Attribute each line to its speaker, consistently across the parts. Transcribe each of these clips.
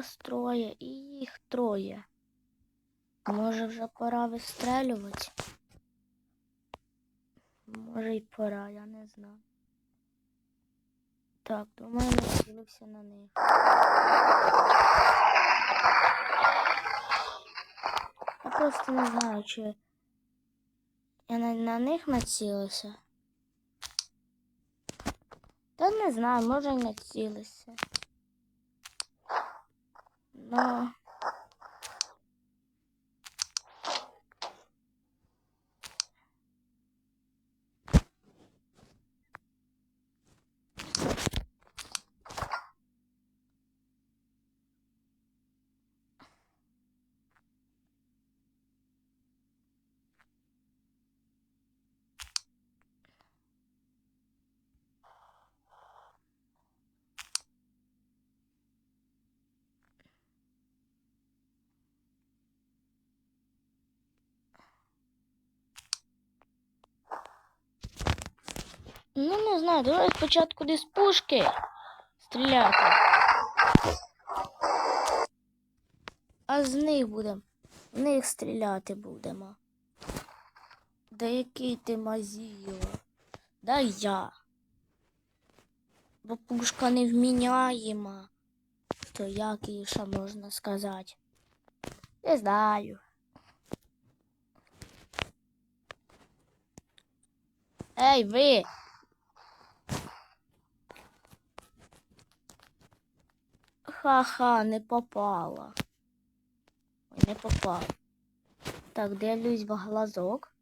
Speaker 1: нас троє і їх троє. Може вже пора вистрелювати? Може й пора, я не знаю. Так, думаю, націлився на них. Я просто не знаю, чи я на, на них націлився. Та не знаю, може й націлився. Ну. Ну, не знаю, давай спочатку десь пушки стріляти. А з них будемо. В них стріляти будемо. Да який ти мазіла? Да я. Бо пушка невміняєма. То як її ще можна сказати? Не знаю. Ей, ви! Ха-ха, не попала. Ой, не попала. Так, дивлюсь в глазок.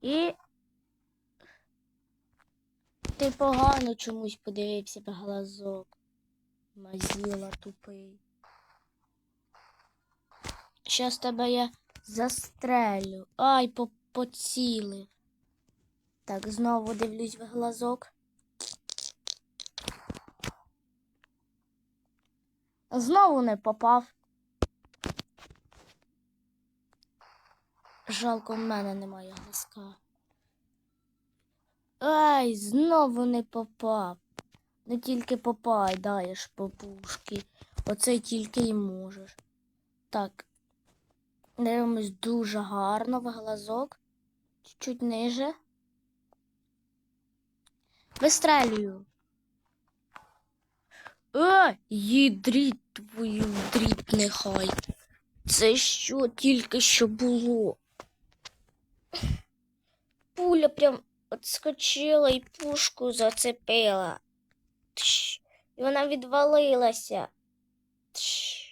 Speaker 1: І. Ти погано чомусь подивився в глазок. Мазіла тупий. Щас тебе я застрелю. Ай, по поцілив. Так, знову дивлюсь в глазок. Знову не попав. Жалко, в мене немає глазка. Ай, знову не попав. Не тільки попай даєш по пушки. Оце тільки й можеш. Так. Дивимось дуже гарно в глазок. Чуть-чуть ниже. Вистрелюю. А, їдріть твою дріт нехай. Це що тільки що було? Пуля прям отскочила і пушку зацепила. Тш, і вона відвалилася. Тш.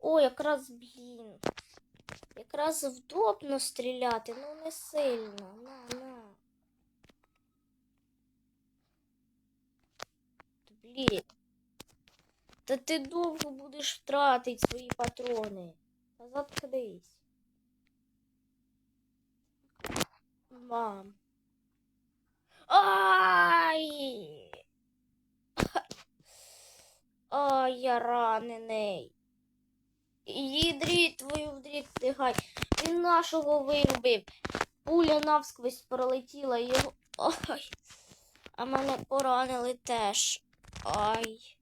Speaker 1: О, якраз, блін. Якраз вдобно стріляти, ну не сильно. На, на. Блін. Та ти довго будеш втратити свої патрони. Та заткнись. Мам. Ай! Ай, я ранений. Їдріть твою вдріт нехай. Він нашого вирубив. Пуля навсквозь пролетіла його. Ой. А мене поранили теж. Ай.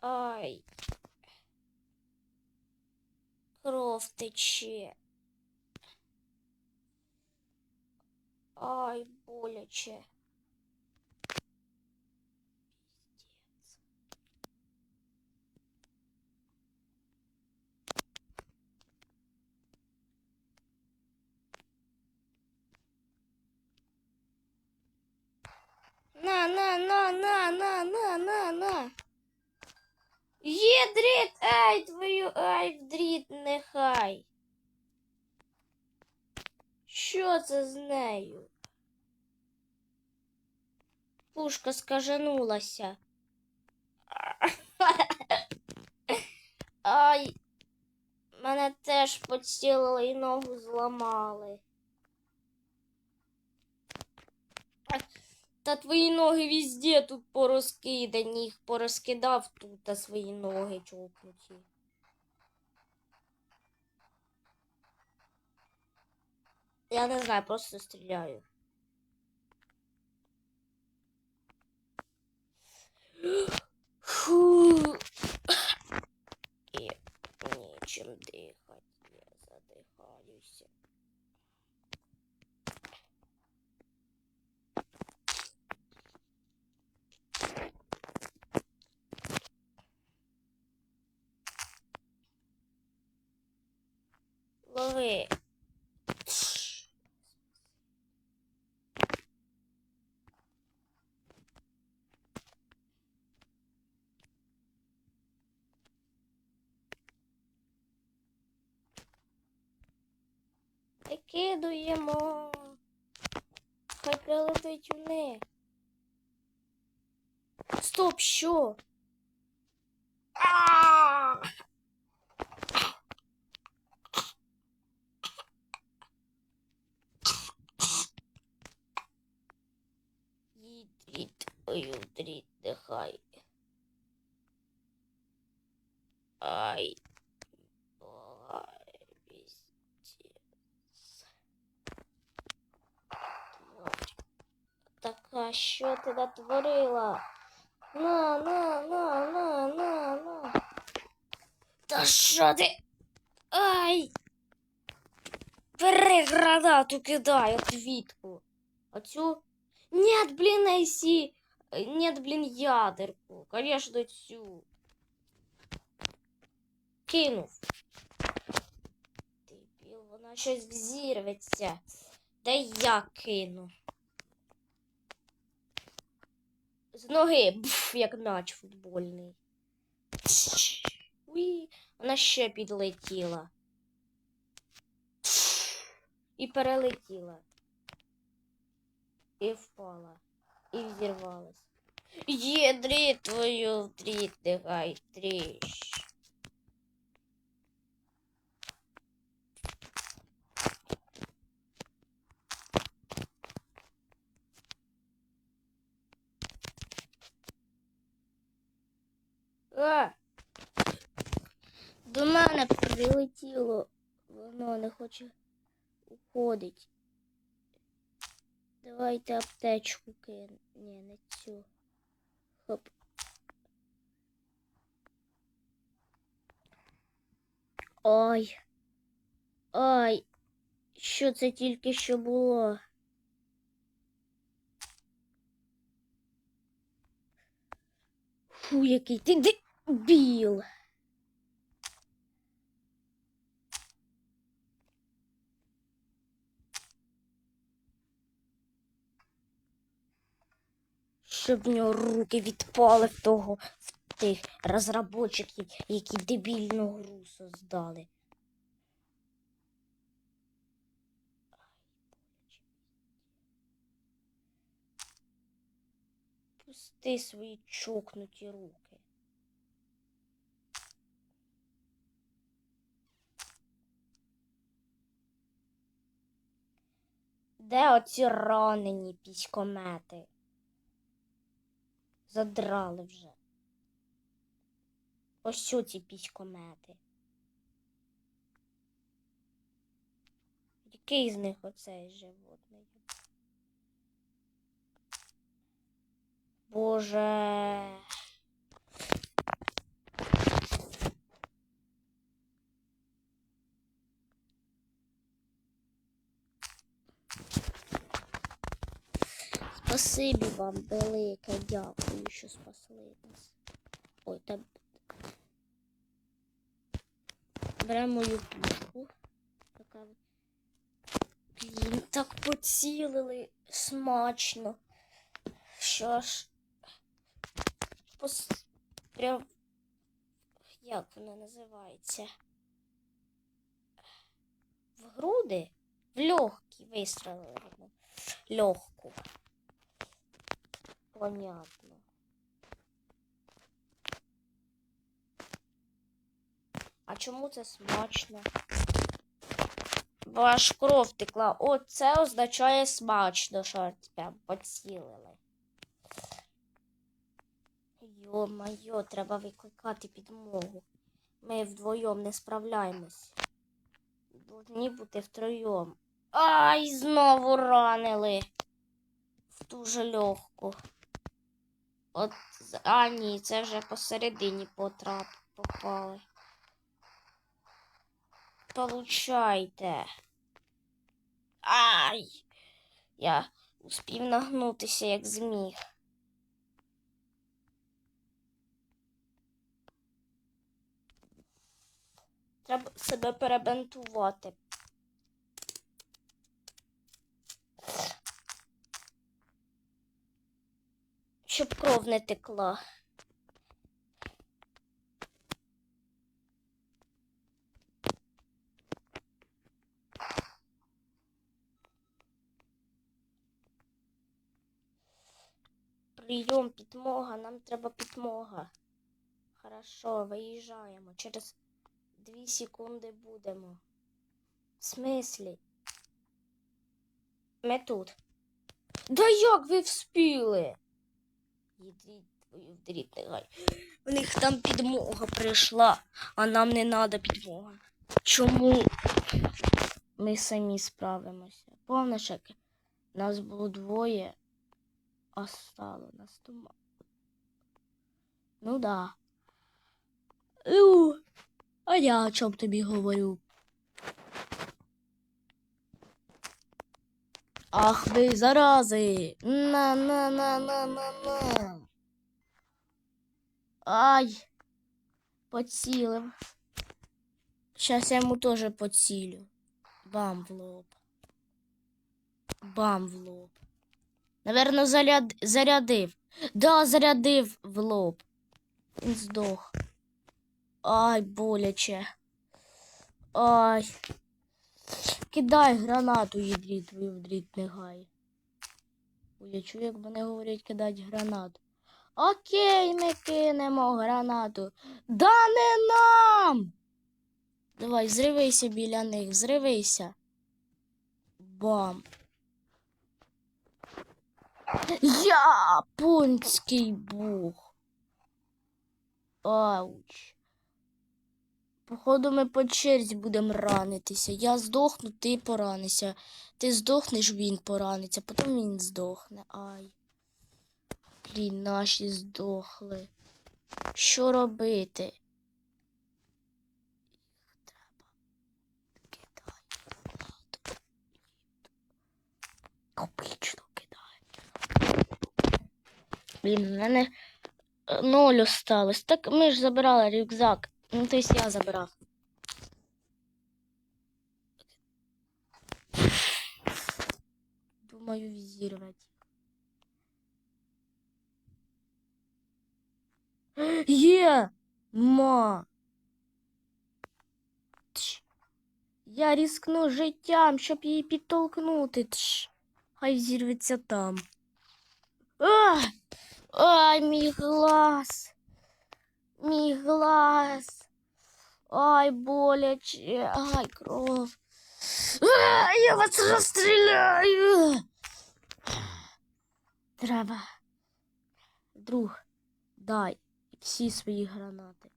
Speaker 1: Ай. Кров тече. Ай, боляче. Пиздец. На, на, на, на, на, на, на, на. Є дріт, ай, твою, ай, в дріт нехай. Що це з нею? Пушка скаженулася. Ай, мене теж поцілили і ногу зламали. Та твої ноги везде тут порозкидані, їх порозкидав тут, а свої ноги чокнуті. Я не знаю, просто стріляю. Фу. І нічим дихати, я задихаюся. Лови. Викидуємо. Хай прилетить у них. Стоп, що? Їдріть, ой, удріть. Ай. Така, що ти натворила? На, на, на, на, на, на. Та що ти? Ай! Бери гранату кидай, отвітку. Оцю? Нет, блин, Айси. Нет, блин, ядерку. Конечно, цю. Кинув. Дебіл, вона щось взірветься. Та я кину. З ноги, бф, як м'яч футбольний. Уї, вона ще підлетіла. І перелетіла. І впала. І взірвалась. Є дрі твою дрі, дихай, тріщ. А! До мене прилетіло. Воно не хоче уходить. Давайте аптечку кину. Ні, не цю. Хоп. Ой. Ой. Що це тільки що було? Фу, який ти дебіл. Щоб в нього руки відпали в того в тих розробочиків, які дебільну гру создали. Пусти свої чокнуті руки. Де оці ранені піськомети? Задрали вже. Ось що ці піськомети. Який з них оцей животний? Боже. Спасибі вам велике, дякую, що спасли нас. Ой, та беремо мою пушку. Така. Блін, так поцілили смачно. Що ж. Пос... Прям. Як вона називається? В груди? В легкі вистрелили. Легку. Понятно. А чому це смачно? Бо аж кров текла. О, це означає смачно, що тебе поцілили. Йо-майо, треба викликати підмогу. Ми вдвоєм не справляємось. Должні бути втроєм. Ай, знову ранили. В дуже легку. От, а ні, це вже посередині потрап попали. Получайте. Ай! Я успів нагнутися, як зміг. Треба себе перебентувати. Щоб кров не текла. Прийом, підмога, нам треба підмога. Хорошо, виїжджаємо. Через дві секунди будемо. В смислі? Ми тут. Да як ви вспіли? У них там підмога прийшла, а нам не треба підмога. Чому ми самі справимося? Помниш, як нас було двоє, а стало нас дома. Ну да. А я о чому тобі говорю? Ах ви зарази! На на на на на на. Ай! Поцілив. Щас я йому теж поцілю. Бам в лоб. Бам в лоб. Наверно, заряд... зарядив. Да, зарядив в лоб. Він здох. Ай, боляче. Ай. Кидай гранату, їдрі твою в дріт не гай. Ой, Я чую, як вони говорять кидати гранату. Окей, ми кинемо гранату. Да не нам. Давай, зривися біля них, зривися. Бам. Японський бог. Ауч. Походу, ми по черзі будемо ранитися. Я здохну, ти поранися. Ти здохнеш, він пораниться, потім він здохне. Ай. Блін, наші здохли. Що робити? Обично кидай. Блін, в мене е, ноль осталось. Так ми ж забирали рюкзак. Ну, то есть я забирав. Думаю, визировать. Є! Ма! Тш. Я рискну життям, щоб її підтолкнути. Тш. Хай зірветься там. А! Ай, мій глаз! Мій глаз! Ай, боляче! Ай, кров! А, я вас розстріляю! Треба. Друг, дай всі свої гранати.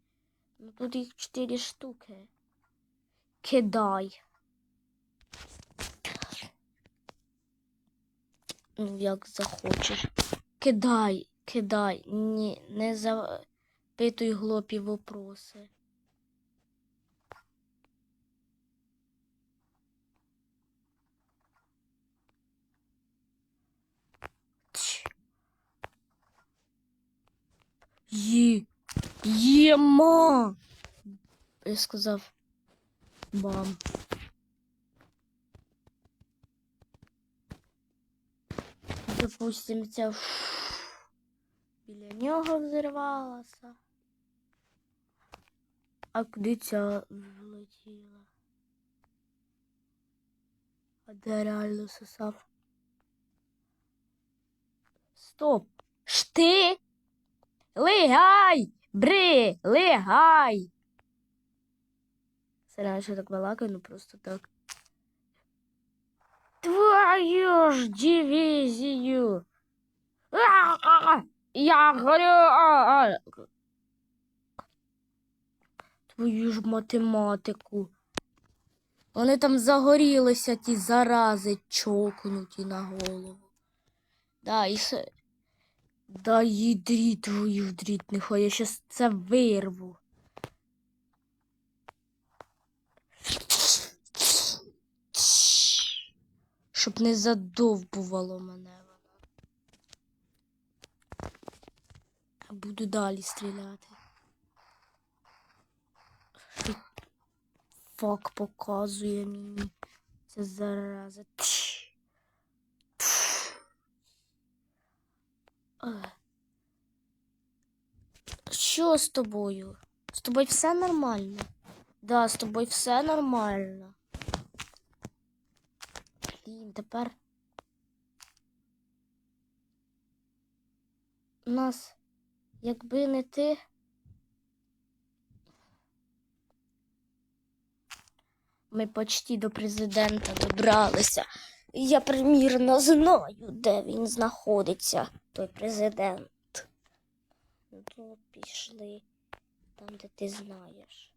Speaker 1: Ну тут їх чотири штуки. Кидай. Ну, як захочеш. Кидай, кидай. Ні, не запитуй глупі вопроси. Є. Єма. Я сказав. Бам. Допустим, ця біля нього взірвалася. А куди ця влетіла? А де реально сосав? Стоп! Шти! Лигай! Бри! Лигай! Серйозно, що так балакаю, ну просто так. Твою ж дивізію! Я горю! Твою ж математику. Вони там загорілися, ті зарази чокнуті на голову. Да, і ще... Да їдрі твою в дріт, нехай я щас це вирву. Щоб не задовбувало мене воно. Буду далі стріляти. Фак показує мені. Це зараза. Тш. Тш. Е. Що з тобою? З тобою все нормально? Да, з тобою все нормально. Блін, тепер. У Нас, якби не ти. Ми почти до президента добралися. Я примірно знаю, де він знаходиться, той президент. Ну, пішли там, де ти знаєш.